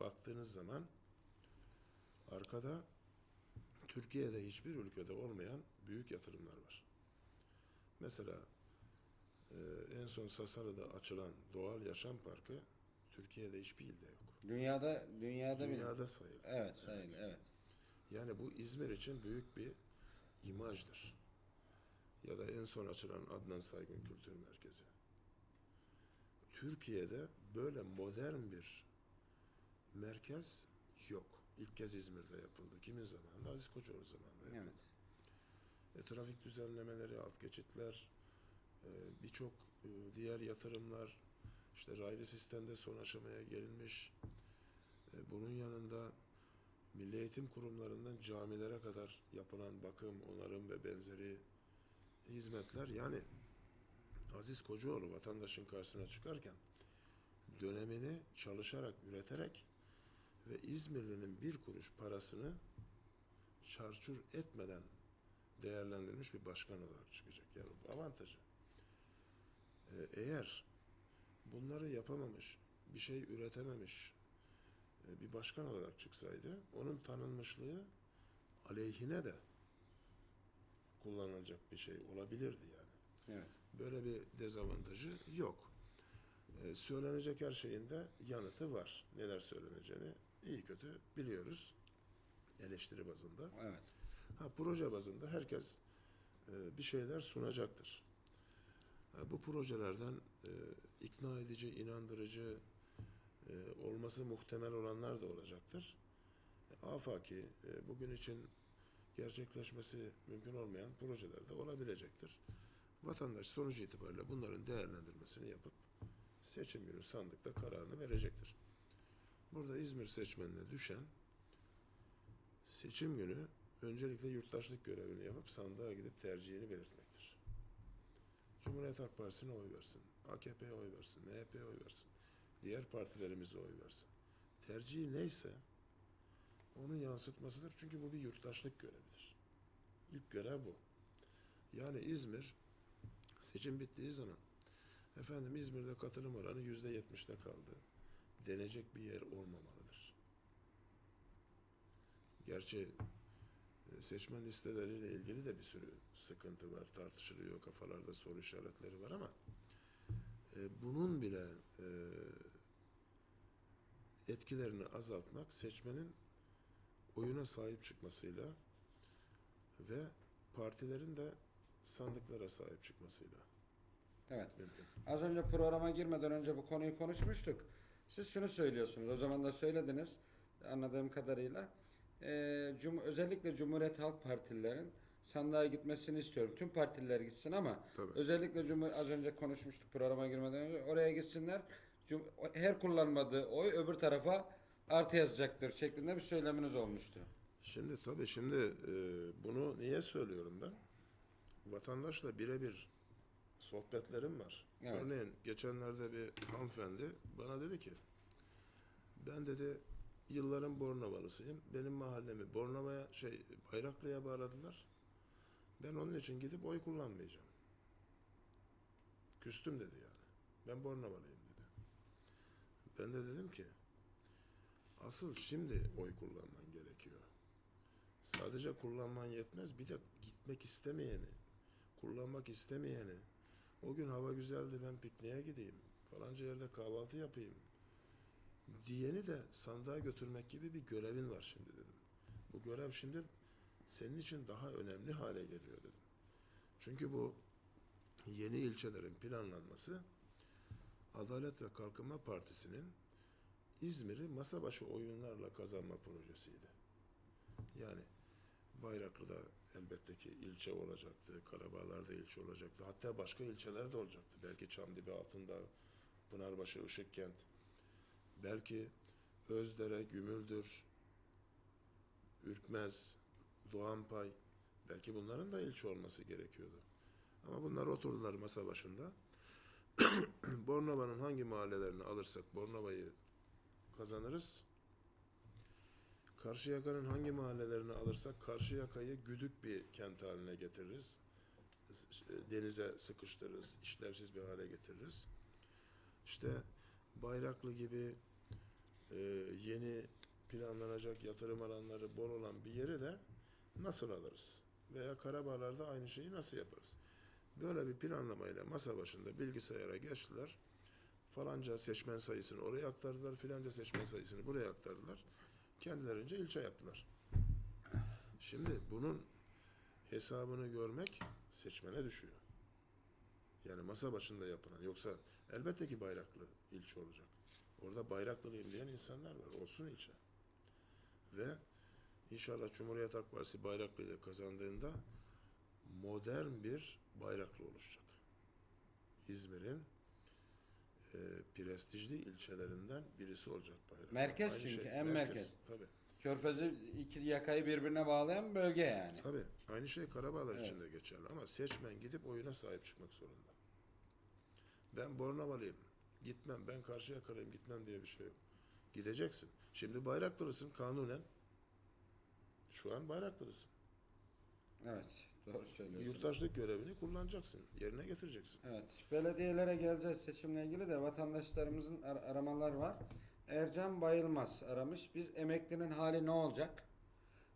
baktığınız zaman arkada Türkiye'de hiçbir ülkede olmayan büyük yatırımlar var. Mesela e, en son Sasarı'da açılan doğal yaşam parkı Türkiye'de hiçbir ilde yok. Dünyada dünyada, Dünyada sayılır. Evet, sayın, evet. Yani bu İzmir için büyük bir imajdır. Ya da en son açılan Adnan Saygın Kültür Merkezi. Türkiye'de böyle modern bir merkez yok. İlk kez İzmir'de yapıldı. Kimin zamanında? Aziz Koçoğlu zamanında yapıldı. Evet. E, trafik düzenlemeleri, alt geçitler, e, birçok e, diğer yatırımlar, işte raylı sistemde son aşamaya gelinmiş. E, bunun yanında milli eğitim kurumlarından camilere kadar yapılan bakım, onarım ve benzeri hizmetler yani Aziz Kocaoğlu vatandaşın karşısına çıkarken dönemini çalışarak, üreterek ve İzmirli'nin bir kuruş parasını çarçur etmeden değerlendirilmiş bir başkan olarak çıkacak. Yani bu avantajı. Ee, eğer bunları yapamamış, bir şey üretememiş e, bir başkan olarak çıksaydı, onun tanınmışlığı aleyhine de kullanılacak bir şey olabilirdi yani. Evet. Böyle bir dezavantajı yok. Ee, söylenecek her şeyin de yanıtı var. Neler söyleneceğini iyi kötü biliyoruz. Eleştiri bazında. Evet. Ha, proje bazında herkes e, bir şeyler sunacaktır. Ha, bu projelerden e, ikna edici, inandırıcı e, olması muhtemel olanlar da olacaktır. E, afaki e, bugün için gerçekleşmesi mümkün olmayan projeler de olabilecektir. Vatandaş sonuç itibariyle bunların değerlendirmesini yapıp seçim günü sandıkta kararını verecektir. Burada İzmir seçmenine düşen seçim günü öncelikle yurttaşlık görevini yapıp sandığa gidip tercihini belirtmektir. Cumhuriyet Halk Partisi'ne oy versin, AKP'ye oy versin, MHP'ye oy versin, diğer partilerimize oy versin. Tercihi neyse onun yansıtmasıdır. Çünkü bu bir yurttaşlık görevidir. İlk görev bu. Yani İzmir seçim bittiği zaman efendim İzmir'de katılım oranı yüzde yetmişte kaldı. Denecek bir yer olmamalıdır. Gerçi e, seçmen listeleriyle ilgili de bir sürü sıkıntı var, tartışılıyor, kafalarda soru işaretleri var ama e, bunun bile e, etkilerini azaltmak seçmenin oyuna sahip çıkmasıyla ve partilerin de sandıklara sahip çıkmasıyla Evet. mümkün. Az önce programa girmeden önce bu konuyu konuşmuştuk. Siz şunu söylüyorsunuz. O zaman da söylediniz. Anladığım kadarıyla. Ee, cum özellikle Cumhuriyet Halk Partililerin sandığa gitmesini istiyorum. Tüm partililer gitsin ama Tabii. özellikle Cumhur az önce konuşmuştuk programa girmeden önce. Oraya gitsinler. Cum her kullanmadığı oy öbür tarafa artı yazacaktır şeklinde bir söyleminiz olmuştu. Şimdi tabii şimdi e, bunu niye söylüyorum ben? Vatandaşla birebir sohbetlerim var. Evet. Örneğin geçenlerde bir hanımefendi bana dedi ki ben dedi yılların Bornovalısıyım. Benim mahallemi Bornova'ya şey Bayraklı'ya bağladılar. Ben onun için gidip oy kullanmayacağım. Küstüm dedi yani. Ben Bornovalıyım dedi. Ben de dedim ki asıl şimdi oy kullanman gerekiyor. Sadece kullanman yetmez. Bir de gitmek istemeyeni, kullanmak istemeyeni, o gün hava güzeldi ben pikniğe gideyim, falanca yerde kahvaltı yapayım diyeni de sandığa götürmek gibi bir görevin var şimdi dedim. Bu görev şimdi senin için daha önemli hale geliyor dedim. Çünkü bu yeni ilçelerin planlanması Adalet ve Kalkınma Partisi'nin İzmir'i masa başı oyunlarla kazanma projesiydi. Yani Bayraklı'da elbette ki ilçe olacaktı, Karabağlar'da ilçe olacaktı. Hatta başka ilçeler de olacaktı. Belki Çamdibi Altındağ, Pınarbaşı, Işıkkent, belki Özdere, Gümüldür, Ürkmez, Doğanpay, belki bunların da ilçe olması gerekiyordu. Ama bunlar oturdular masa başında. Bornova'nın hangi mahallelerini alırsak Bornova'yı kazanırız. Karşıyaka'nın hangi mahallelerini alırsak Karşıyaka'yı güdük bir kent haline getiririz. S- Denize sıkıştırırız, işlevsiz bir hale getiririz. İşte Bayraklı gibi e, yeni planlanacak yatırım alanları bol olan bir yeri de nasıl alırız? Veya Karabağlar'da aynı şeyi nasıl yaparız? Böyle bir planlamayla masa başında bilgisayara geçtiler. Falanca seçmen sayısını oraya aktardılar, filanca seçmen sayısını buraya aktardılar. Kendilerince ilçe yaptılar. Şimdi bunun hesabını görmek seçmene düşüyor. Yani masa başında yapılan. Yoksa elbette ki Bayraklı ilçe olacak. Orada Bayraklılıyım diyen insanlar var. Olsun ilçe. Ve inşallah Cumhuriyet Halk Partisi Bayraklı ile kazandığında modern bir Bayraklı oluşacak. İzmir'in e, prestijli ilçelerinden birisi olacak Bayraklı. Merkez çünkü, en merkez. Tabii. Körfez'i iki yakayı birbirine bağlayan bölge yani. Tabii. Aynı şey Karabağlar Evet. için de geçerli ama seçmen gidip oyuna sahip çıkmak zorunda. Ben Bornavalıyım. Gitmem. Ben karşıya kalayım gitmem diye bir şey yok. Gideceksin. Şimdi Bayraklılısın kanunen. Şu an Bayraklılısın. Evet, doğru söylüyorsun. Yurttaşlık görevini kullanacaksın. Yerine getireceksin. Evet, belediyelere geleceğiz seçimle ilgili de vatandaşlarımızın ar- aramalar var. Ercan Bayılmaz aramış. Biz emeklinin hali ne olacak?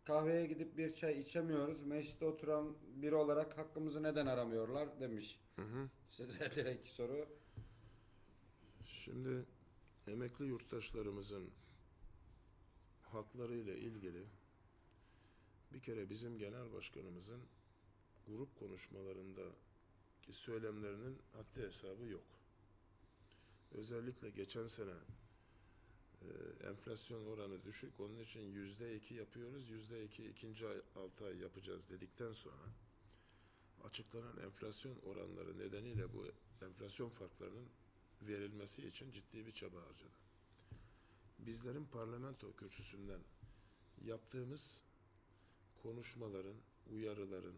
Kahveye gidip bir çay içemiyoruz. Mecliste oturan biri olarak hakkımızı neden aramıyorlar demiş. Hı hı. Size direkt soru. Şimdi emekli yurttaşlarımızın haklarıyla ilgili bir kere bizim genel başkanımızın grup konuşmalarındaki söylemlerinin haddi hesabı yok. Özellikle geçen sene e, enflasyon oranı düşük. Onun için yüzde iki yapıyoruz. Yüzde iki ikinci ay, altı ay yapacağız dedikten sonra açıklanan enflasyon oranları nedeniyle bu enflasyon farklarının verilmesi için ciddi bir çaba harcadı. Bizlerin parlamento kürsüsünden yaptığımız konuşmaların, uyarıların,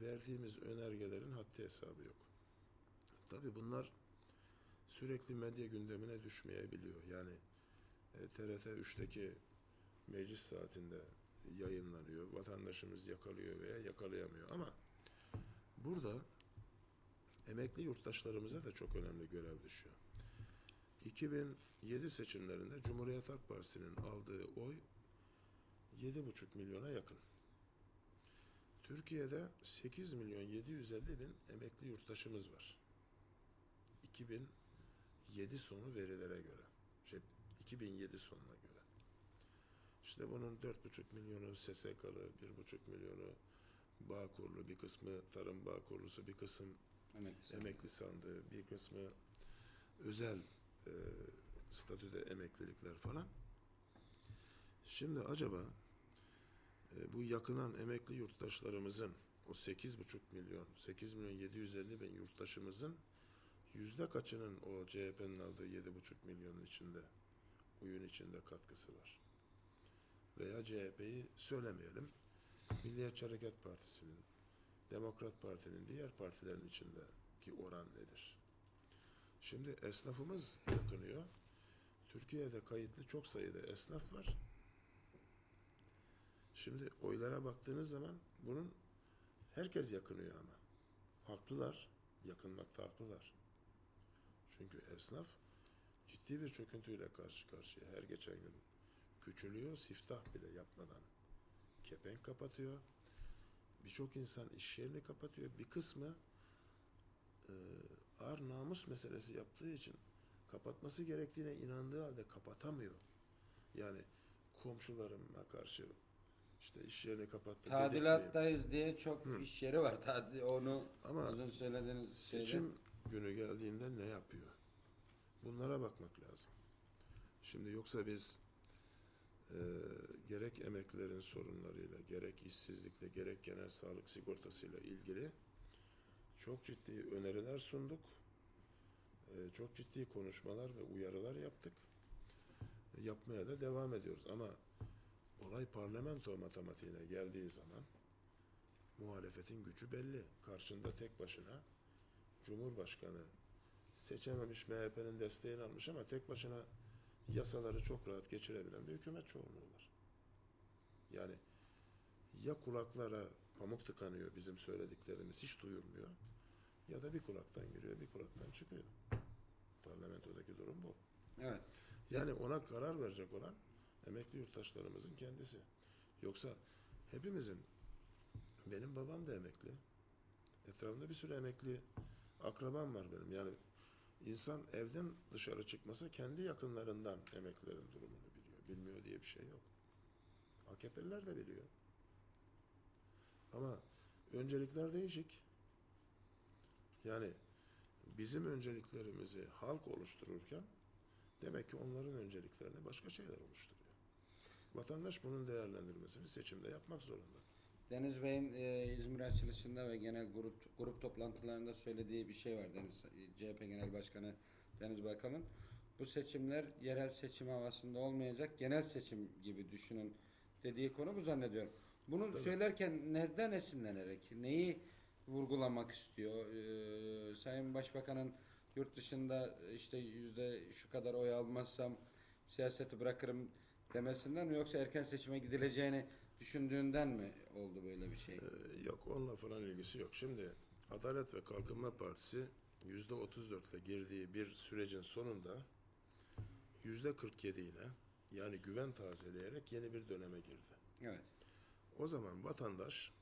verdiğimiz önergelerin haddi hesabı yok. Tabii bunlar sürekli medya gündemine düşmeyebiliyor. Yani e, TRT 3'teki meclis saatinde yayınlanıyor. Vatandaşımız yakalıyor veya yakalayamıyor ama burada emekli yurttaşlarımıza da çok önemli görev düşüyor. 2007 seçimlerinde Cumhuriyet Halk Partisi'nin aldığı oy 7,5 milyona yakın. Türkiye'de 8 milyon 750 bin emekli yurttaşımız var. 2007 sonu verilere göre. Şey, 2007 sonuna göre. İşte bunun 4,5 milyonu SSK'lı, 1,5 milyonu Bağkurlu, bir kısmı tarım Bağkurlusu, bir kısım Emeklisi. emekli sandığı, bir kısmı özel e, statüde emeklilikler falan. Şimdi acaba bu yakınan emekli yurttaşlarımızın o 8,5 milyon, 8 milyon 750 bin yurttaşımızın yüzde kaçının o CHP'nin aldığı 7,5 milyonun içinde, oyun içinde katkısı var? Veya CHP'yi söylemeyelim. Milliyetçi Hareket Partisi'nin, Demokrat Parti'nin diğer partilerin içindeki oran nedir? Şimdi esnafımız yakınıyor. Türkiye'de kayıtlı çok sayıda esnaf var. Şimdi oylara baktığınız zaman bunun herkes yakınıyor ama. Haklılar. Yakınmakta haklılar. Çünkü esnaf ciddi bir çöküntüyle karşı karşıya. Her geçen gün küçülüyor. Siftah bile yapmadan kepenk kapatıyor. Birçok insan iş yerini kapatıyor. Bir kısmı e, ağır namus meselesi yaptığı için kapatması gerektiğine inandığı halde kapatamıyor. Yani komşularıma karşı işte iş yerini kapattı. Tadilattayız diye çok iş yeri var. Tadi onu Ama önce söylediğiniz şeyde. Seçim günü geldiğinde ne yapıyor? Bunlara bakmak lazım. Şimdi yoksa biz e, gerek emeklilerin sorunlarıyla, gerek işsizlikle, gerek genel sağlık sigortasıyla ilgili çok ciddi öneriler sunduk. E, çok ciddi konuşmalar ve uyarılar yaptık. E, yapmaya da devam ediyoruz. Ama olay parlamento matematiğine geldiği zaman muhalefetin gücü belli. Karşında tek başına Cumhurbaşkanı seçememiş MHP'nin desteğini almış ama tek başına yasaları çok rahat geçirebilen bir hükümet çoğunluğu var. Yani ya kulaklara pamuk tıkanıyor bizim söylediklerimiz hiç duyulmuyor ya da bir kulaktan giriyor bir kulaktan çıkıyor. Parlamentodaki durum bu. Evet. Yani ona karar verecek olan emekli yurttaşlarımızın kendisi. Yoksa hepimizin benim babam da emekli. Etrafımda bir sürü emekli akrabam var benim. Yani insan evden dışarı çıkmasa kendi yakınlarından emeklilerin durumunu biliyor. Bilmiyor diye bir şey yok. AKP'liler de biliyor. Ama öncelikler değişik. Yani bizim önceliklerimizi halk oluştururken demek ki onların önceliklerini başka şeyler oluşturuyor. Vatandaş bunun değerlendirmesini seçimde yapmak zorunda. Deniz Bey'in e, İzmir açılışında ve genel grup grup toplantılarında söylediği bir şey var. Deniz CHP Genel Başkanı Deniz Bakalın. Bu seçimler yerel seçim havasında olmayacak, genel seçim gibi düşünün dediği konu bu zannediyorum. Bunu Tabii. söylerken nereden esinlenerek, neyi vurgulamak istiyor? Ee, Sayın Başbakanın yurt dışında işte yüzde şu kadar oy almazsam siyaseti bırakırım demesinden mi yoksa erken seçime gidileceğini düşündüğünden mi oldu böyle bir şey? Ee, yok onunla falan ilgisi yok. Şimdi Adalet ve Kalkınma Partisi yüzde 34 ile girdiği bir sürecin sonunda yüzde 47 ile yani güven tazeleyerek yeni bir döneme girdi. Evet. O zaman vatandaş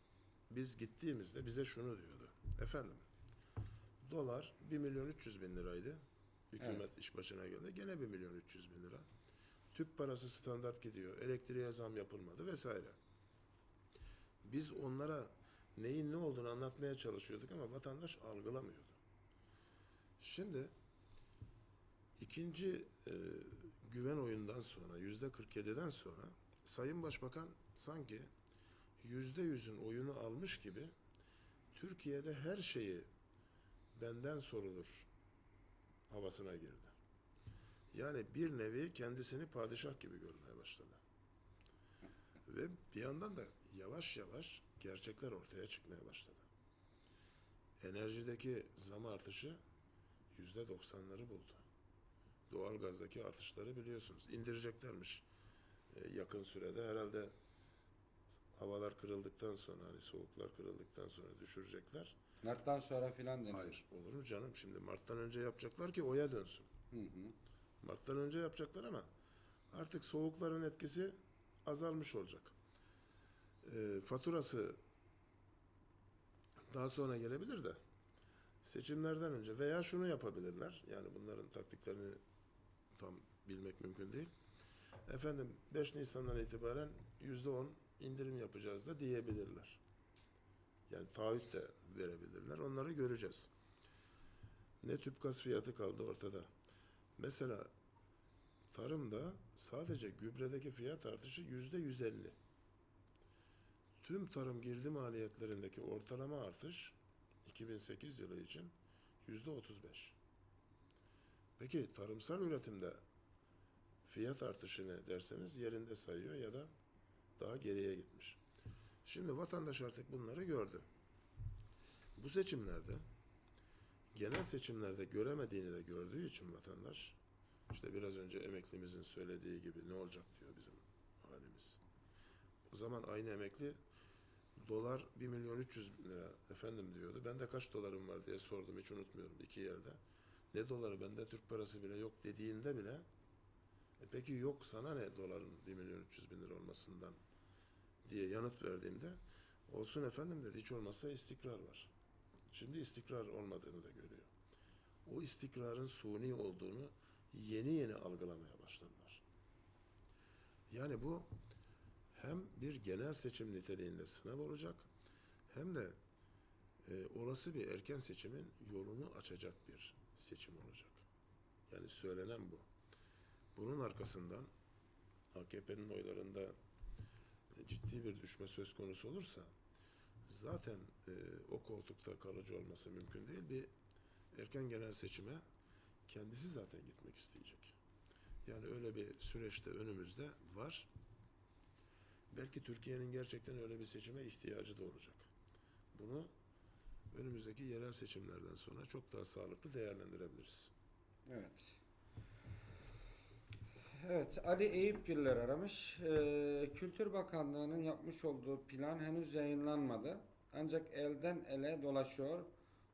biz gittiğimizde bize şunu diyordu. Efendim dolar 1 milyon 300 bin liraydı. Hükümet iş başına geldi. Gene 1 milyon 300 bin lira. Tüp parası standart gidiyor. Elektriğe zam yapılmadı vesaire. Biz onlara neyin ne olduğunu anlatmaya çalışıyorduk ama vatandaş algılamıyordu. Şimdi ikinci e, güven oyundan sonra yüzde 47'den sonra Sayın Başbakan sanki yüzde yüzün oyunu almış gibi Türkiye'de her şeyi benden sorulur havasına girdi. Yani bir nevi kendisini padişah gibi görmeye başladı. Ve bir yandan da yavaş yavaş gerçekler ortaya çıkmaya başladı. Enerjideki zam artışı yüzde doksanları buldu. Doğalgazdaki artışları biliyorsunuz. indireceklermiş e, yakın sürede. Herhalde havalar kırıldıktan sonra hani soğuklar kırıldıktan sonra düşürecekler. Mart'tan sonra filan deniyor. Hayır olur mu canım? Şimdi Mart'tan önce yapacaklar ki oya dönsün. Hı hı. Mart'tan önce yapacaklar ama artık soğukların etkisi azalmış olacak. E, faturası daha sonra gelebilir de seçimlerden önce veya şunu yapabilirler. Yani bunların taktiklerini tam bilmek mümkün değil. Efendim 5 Nisan'dan itibaren yüzde on indirim yapacağız da diyebilirler. Yani taahhüt de verebilirler. Onları göreceğiz. Ne tüp gaz fiyatı kaldı ortada. Mesela tarımda sadece gübredeki fiyat artışı yüzde 150. Tüm tarım girdi maliyetlerindeki ortalama artış 2008 yılı için yüzde 35. Peki tarımsal üretimde fiyat artışı ne derseniz yerinde sayıyor ya da daha geriye gitmiş. Şimdi vatandaş artık bunları gördü. Bu seçimlerde genel seçimlerde göremediğini de gördüğü için vatandaş işte biraz önce emeklimizin söylediği gibi ne olacak diyor bizim halimiz. O zaman aynı emekli dolar 1 milyon 300 bin lira efendim diyordu. Ben de kaç dolarım var diye sordum hiç unutmuyorum iki yerde. Ne doları bende Türk parası bile yok dediğinde bile e peki yok sana ne doların 1 milyon 300 bin lira olmasından diye yanıt verdiğimde olsun efendim dedi hiç olmazsa istikrar var. Şimdi istikrar olmadığını da görüyor. O istikrarın suni olduğunu yeni yeni algılamaya başladılar. Yani bu hem bir genel seçim niteliğinde sınav olacak hem de e, olası bir erken seçimin yolunu açacak bir seçim olacak. Yani söylenen bu. Bunun arkasından AKP'nin oylarında ciddi bir düşme söz konusu olursa zaten e, o koltukta kalıcı olması mümkün değil. Bir erken genel seçime kendisi zaten gitmek isteyecek. Yani öyle bir süreçte önümüzde var. Belki Türkiye'nin gerçekten öyle bir seçime ihtiyacı da olacak. Bunu önümüzdeki yerel seçimlerden sonra çok daha sağlıklı değerlendirebiliriz. Evet. Evet, Ali Eyüpgüller aramış. Ee, Kültür Bakanlığı'nın yapmış olduğu plan henüz yayınlanmadı. Ancak elden ele dolaşıyor.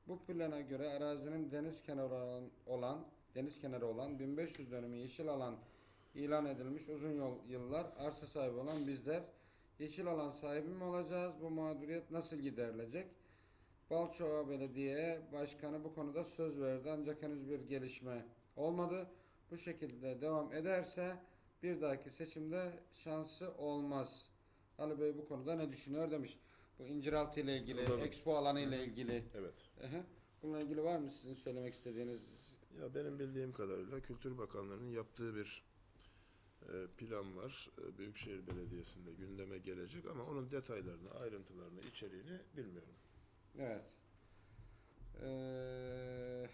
Bu plana göre arazinin deniz kenarı olan deniz kenarı olan 1500 dönümü yeşil alan ilan edilmiş uzun yol yıllar arsa sahibi olan bizler yeşil alan sahibi mi olacağız? Bu mağduriyet nasıl giderilecek? Balçova Belediye Başkanı bu konuda söz verdi ancak henüz bir gelişme olmadı. Bu şekilde devam ederse bir dahaki seçimde şansı olmaz. Ali Bey bu konuda ne düşünüyor demiş. Bu inciraltı ile ilgili, Anladım. expo alanı ile ilgili. Evet. Ehe. Bununla ilgili var mı sizin söylemek istediğiniz? Ya benim bildiğim kadarıyla Kültür Bakanlığı'nın yaptığı bir e, plan var. E, Büyükşehir Belediyesi'nde gündeme gelecek ama onun detaylarını, ayrıntılarını, içeriğini bilmiyorum. Evet. Ee,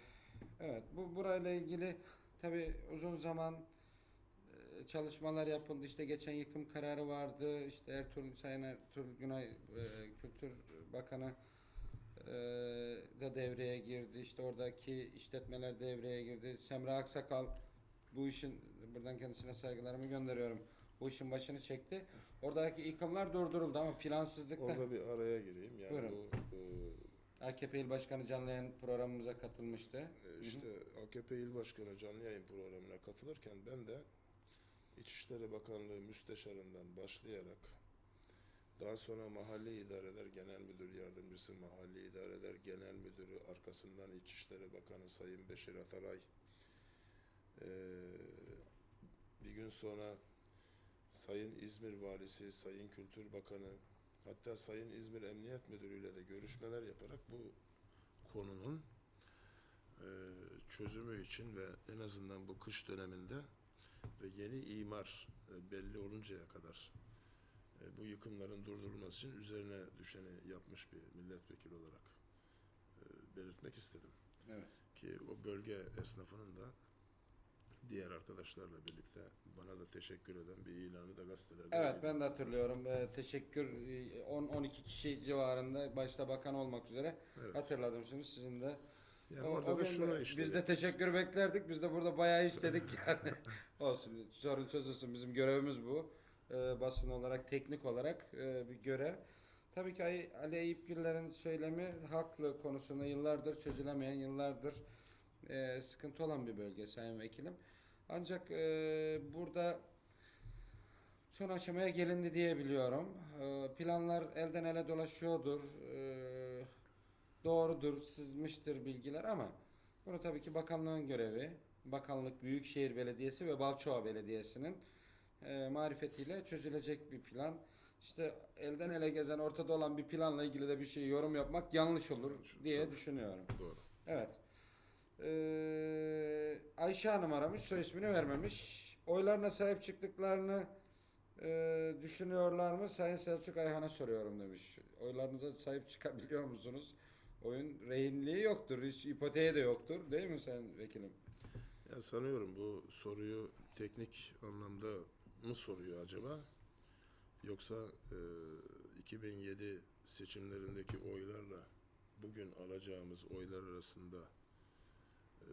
evet bu burayla ilgili tabi uzun zaman e, çalışmalar yapıldı. İşte geçen yıkım kararı vardı. İşte Ertuğrul Sayın Ertuğrul Günay e, Kültür Bakanı e, da devreye girdi. İşte oradaki işletmeler devreye girdi. Semra Aksakal bu işin buradan kendisine saygılarımı gönderiyorum. Bu işin başını çekti. Oradaki yıkımlar durduruldu ama plansızlıkta Orada bir araya gireyim. Yani Buyurun. bu e, AKP İl Başkanı canlı yayın programımıza katılmıştı. E, işte AKP İl Başkanı canlı yayın programına katılırken ben de İçişleri Bakanlığı Müsteşarından başlayarak daha sonra Mahalli İdareler Genel Müdür Yardımcısı, Mahalli İdareler Genel Müdürü, arkasından İçişleri Bakanı Sayın Beşir Ataray, e, bir gün sonra Sayın İzmir Valisi, Sayın Kültür Bakanı, hatta Sayın İzmir Emniyet Müdürü ile de görüşmeler yaparak bu konunun e, çözümü için ve en azından bu kış döneminde ve yeni imar e, belli oluncaya kadar e, bu yıkımların durdurulması için üzerine düşeni yapmış bir milletvekili olarak e, belirtmek istedim. Evet. Ki o bölge esnafının da diğer arkadaşlarla birlikte bana da teşekkür eden bir ilanı da gazetelerde Evet ben de hatırlıyorum. Ee, teşekkür e, 10-12 kişi civarında başta bakan olmak üzere Evet. hatırladım şimdi sizin de. Yani O- orada o da şunu işte Biz de teşekkür beklerdik. Biz de burada bayağı işledik yani. Olsun. Sorun çözülsün. Bizim görevimiz bu. Ee, basın olarak, teknik olarak e, bir görev. Tabii ki Ali Ali Eyüp Güller'in söylemi haklı konusunda yıllardır çözülemeyen, yıllardır e, sıkıntı olan bir bölge Sayın Vekilim. Ancak e, burada son aşamaya gelindi diye biliyorum. E, planlar elden ele dolaşıyordur. E, doğrudur, sızmıştır bilgiler ama bunu tabii ki bakanlığın görevi. Bakanlık, Büyükşehir Belediyesi ve Balçova Belediyesi'nin e, marifetiyle çözülecek bir plan. İşte elden ele gezen ortada olan bir planla ilgili de bir şey yorum yapmak yanlış olur diye düşünüyorum. Doğru. Evet. Ee, Ayşe Hanım aramış, soy ismini vermemiş. Oylarına sahip çıktıklarını e, düşünüyorlar mı? Sayın Selçuk Ayhan'a soruyorum demiş. Oylarınıza sahip çıkabiliyor musunuz? Oyun rehinliği yoktur, hiç ipoteği de yoktur. Değil mi Sayın Vekilim? Ya sanıyorum bu soruyu teknik anlamda mı soruyor acaba? Yoksa e, 2007 seçimlerindeki oylarla bugün alacağımız oylar arasında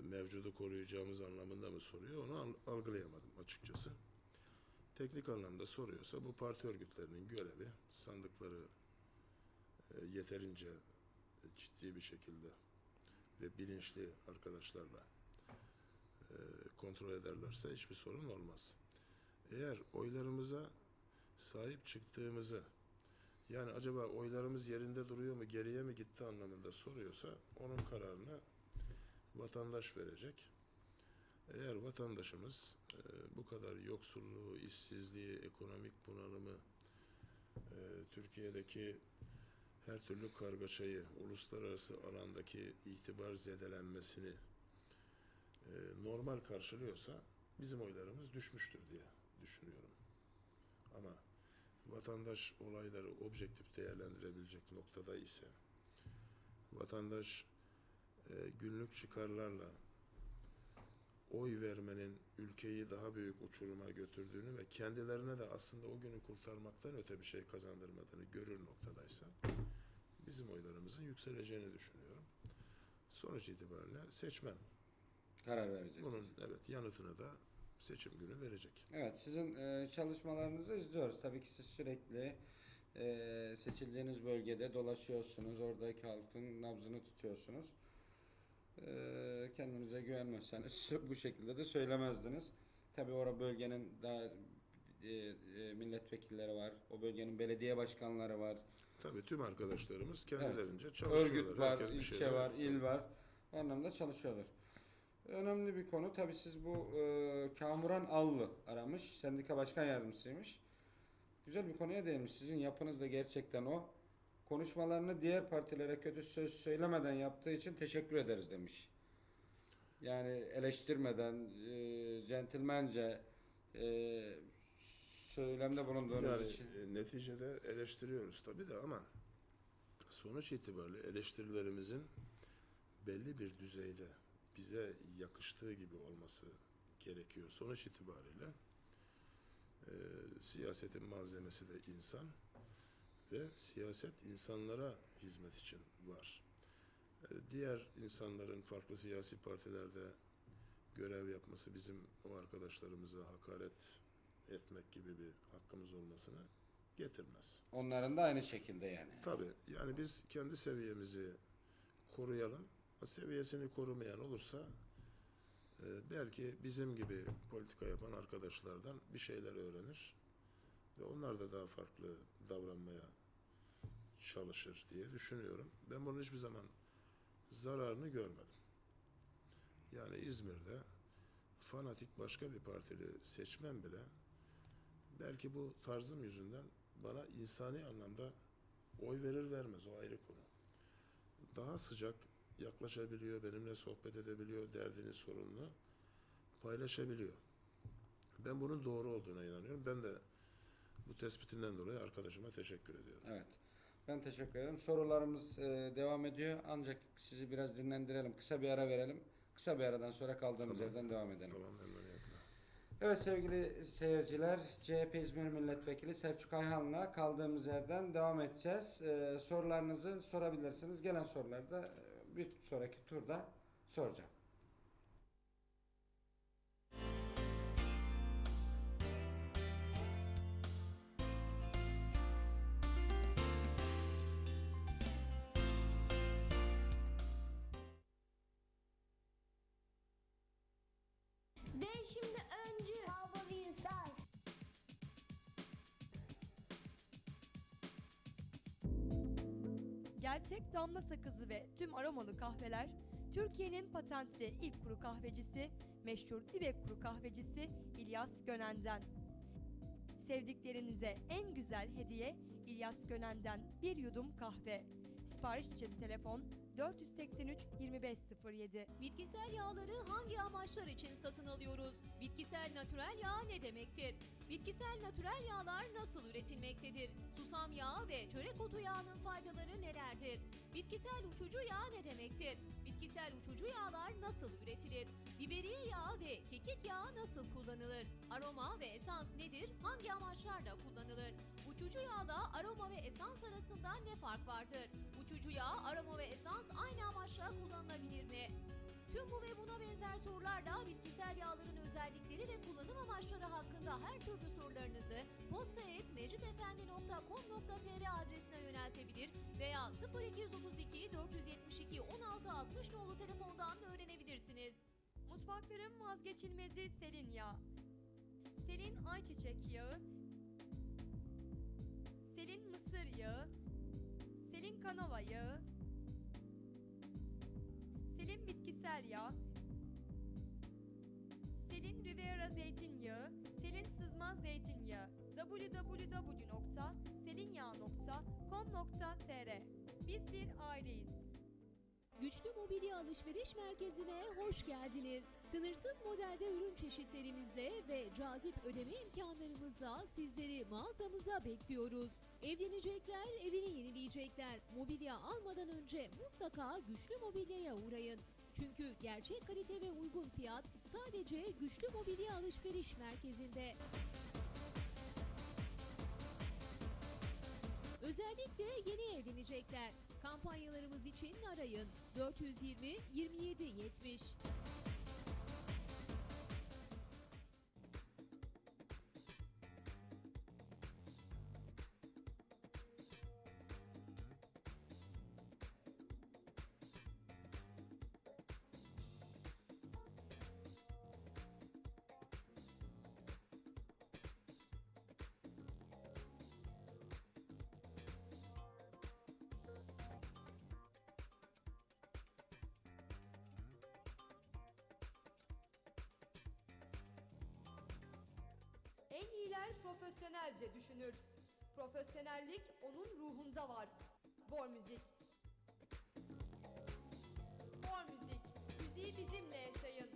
mevcudu koruyacağımız anlamında mı soruyor? Onu al- algılayamadım açıkçası. Teknik anlamda soruyorsa bu parti örgütlerinin görevi sandıkları e, yeterince e, ciddi bir şekilde ve bilinçli arkadaşlarla e, kontrol ederlerse hiçbir sorun olmaz. Eğer oylarımıza sahip çıktığımızı yani acaba oylarımız yerinde duruyor mu geriye mi gitti anlamında soruyorsa onun kararını vatandaş verecek. Eğer vatandaşımız e, bu kadar yoksulluğu, işsizliği, ekonomik bunalımı, e, Türkiye'deki her türlü kargaşayı, uluslararası alandaki itibar zedelenmesini e, normal karşılıyorsa bizim oylarımız düşmüştür diye düşünüyorum. Ama vatandaş olayları objektif değerlendirebilecek noktada ise vatandaş günlük çıkarlarla oy vermenin ülkeyi daha büyük uçuruma götürdüğünü ve kendilerine de aslında o günü kurtarmaktan öte bir şey kazandırmadığını görür noktadaysa bizim oylarımızın yükseleceğini düşünüyorum. Sonuç itibariyle seçmen Karar verecek. bunun evet yanıtını da seçim günü verecek. Evet, sizin e, çalışmalarınızı izliyoruz. Tabii ki siz sürekli e, seçildiğiniz bölgede dolaşıyorsunuz. Oradaki halkın nabzını tutuyorsunuz. E, kendinize güvenmezseniz bu şekilde de söylemezdiniz. tabii orada bölgenin daha e, e, milletvekilleri var. O bölgenin belediye başkanları var. Tabii tüm arkadaşlarımız kendilerince çalışıyorlar. Örgüt var, Herkes ilçe var, yapıyor. il var. O anlamda çalışıyorlar. Önemli bir konu. Tabii siz bu e, Kamuran Allı aramış. Sendika başkan yardımcısıymış. Güzel bir konuya değinmiş. Sizin yapınız da gerçekten o. Konuşmalarını diğer partilere kötü söz söylemeden yaptığı için teşekkür ederiz demiş. Yani eleştirmeden, e, centilmence e, söylemde bulunduğunuz Yani için. e, neticede eleştiriyoruz tabii de ama sonuç itibariyle eleştirilerimizin belli bir düzeyde bize yakıştığı gibi olması gerekiyor. Sonuç itibariyle e, siyasetin malzemesi de insan ve siyaset insanlara hizmet için var. E, diğer insanların farklı siyasi partilerde görev yapması bizim o arkadaşlarımıza hakaret etmek gibi bir hakkımız olmasını getirmez. Onların da aynı şekilde yani. Tabii yani biz kendi seviyemizi koruyalım. O seviyesini korumayan olursa e, belki bizim gibi politika yapan arkadaşlardan bir şeyler öğrenir ve onlar da daha farklı davranmaya çalışır diye düşünüyorum. Ben bunun hiçbir zaman zararını görmedim. Yani İzmir'de fanatik başka bir partili seçmen bile belki bu tarzım yüzünden bana insani anlamda oy verir vermez o ayrı konu. Daha sıcak yaklaşabiliyor, benimle sohbet edebiliyor, derdini, sorununu paylaşabiliyor. Ben bunun doğru olduğuna inanıyorum. Ben de bu tespitinden dolayı arkadaşıma teşekkür ediyorum. Evet. Ben teşekkür ederim. Sorularımız e, devam ediyor. Ancak sizi biraz dinlendirelim. Kısa bir ara verelim. Kısa bir aradan sonra kaldığımız Tamam. yerden devam edelim. Tamam memnuniyetle. Evet sevgili seyirciler, CHP İzmir Milletvekili Selçuk Ayhan'la kaldığımız yerden devam edeceğiz. Ee, sorularınızı sorabilirsiniz. Gelen soruları da e, bir sonraki turda soracağım. Değişimde öncü. Bir insan. Gerçek damla sakızı ve tüm aromalı kahveler Türkiye'nin patentli ilk kuru kahvecisi, meşhur Dibek kuru kahvecisi İlyas Gönen'den. Sevdiklerinize en güzel hediye İlyas Gönen'den bir yudum kahve. Sipariş için telefon 483 2507. Bitkisel yağları hangi amaçlar için satın alıyoruz? Bitkisel natürel yağ ne demektir? Bitkisel natürel yağlar nasıl üretilmektedir? Susam yağı ve çörek otu yağının faydaları nelerdir? Bitkisel uçucu yağ ne demektir? Bitkisel uçucu yağlar nasıl üretilir? Biberiye yağı ve kekik yağı nasıl kullanılır? Aroma ve esans nedir? Hangi amaçlarla kullanılır? Uçucu yağda aroma ve esans arasında ne fark vardır? Uçucu yağ, aroma ve esans aynı amaçla kullanılabilir mi? Tüm bu ve buna benzer sorularla bitkisel yağların özellikleri ve kullanım amaçları hakkında her türlü sorularınızı posta.mecitefendi.com.tr adresine yöneltebilir veya 0232 472 1660 nolu telefondan öğrenebilirsiniz. Mutfakların vazgeçilmezi Selin yağı. Selin ayçiçek yağı. Mısır yağı. Selin kanola yağı. Selin bitkisel yağ. Selin Riviera zeytinyağı. Selin sızmaz zeytinyağı. www.selinyağ.com.tr Biz bir aileyiz. Güçlü Mobilya Alışveriş Merkezi'ne hoş geldiniz. Sınırsız modelde ürün çeşitlerimizle ve cazip ödeme imkanlarımızla sizleri mağazamıza bekliyoruz. Evlenecekler, evini yenileyecekler. Mobilya almadan önce mutlaka Güçlü Mobilya'ya uğrayın. Çünkü gerçek kalite ve uygun fiyat sadece Güçlü Mobilya Alışveriş Merkezi'nde. Özellikle yeni evlenecekler. Kampanyalarımız için arayın 420 27 70. En iyiler profesyonelce düşünür. Profesyonellik onun ruhunda var. Bor Müzik. Bor Müzik. Müziği bizimle yaşayın.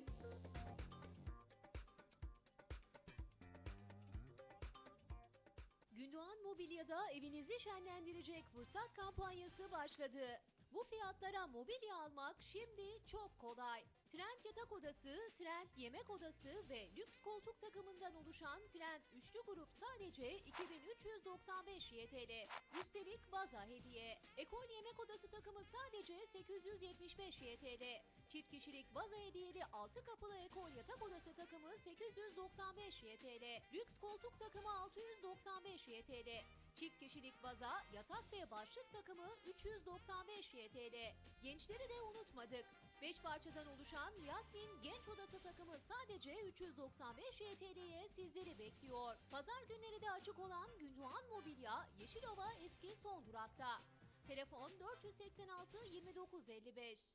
Gündoğan Mobilya'da evinizi şenlendirecek fırsat kampanyası başladı. Bu fiyatlara mobilya almak şimdi çok kolay. Trend yatak odası, Trend yemek odası ve lüks koltuk takımından oluşan Trend üçlü grup sadece 2395 YTL. Üstelik baza hediye. Ekol yemek odası takımı sadece 875 YTL. Çift kişilik baza hediyeli 6 kapılı ekol yatak odası takımı 895 YTL. Lüks koltuk takımı 695 YTL. Çift kişilik baza, yatak ve başlık takımı 395 YTL. Gençleri de unutmadık. 5 parçadan oluşan Yasmin Genç Odası takımı sadece 395 YTL'ye sizleri bekliyor. Pazar günleri de açık olan Gündoğan Mobilya, Yeşilova eski son durakta. Telefon 486 2955.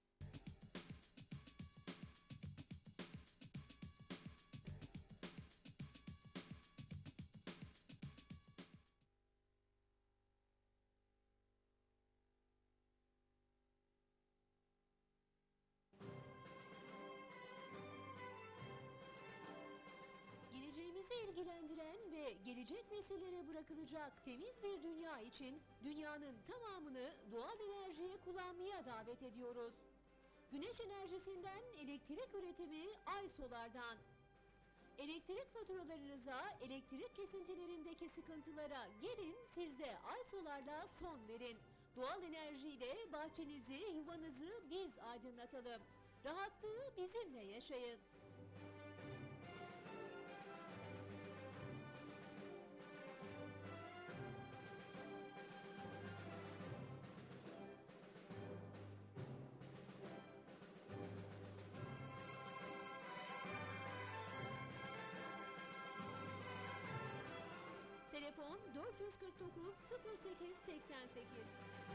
ilgilendiren ve gelecek nesillere bırakılacak temiz bir dünya için dünyanın tamamını doğal enerjiye kullanmaya davet ediyoruz. Güneş enerjisinden elektrik üretimi Ay Solar'dan. Elektrik faturalarınıza, elektrik kesintilerindeki sıkıntılara gelin siz de Ay Solar'la son verin. Doğal enerjiyle bahçenizi, yuvanızı biz aydınlatalım. Rahatlığı bizimle yaşayın. Telefon 449 0888.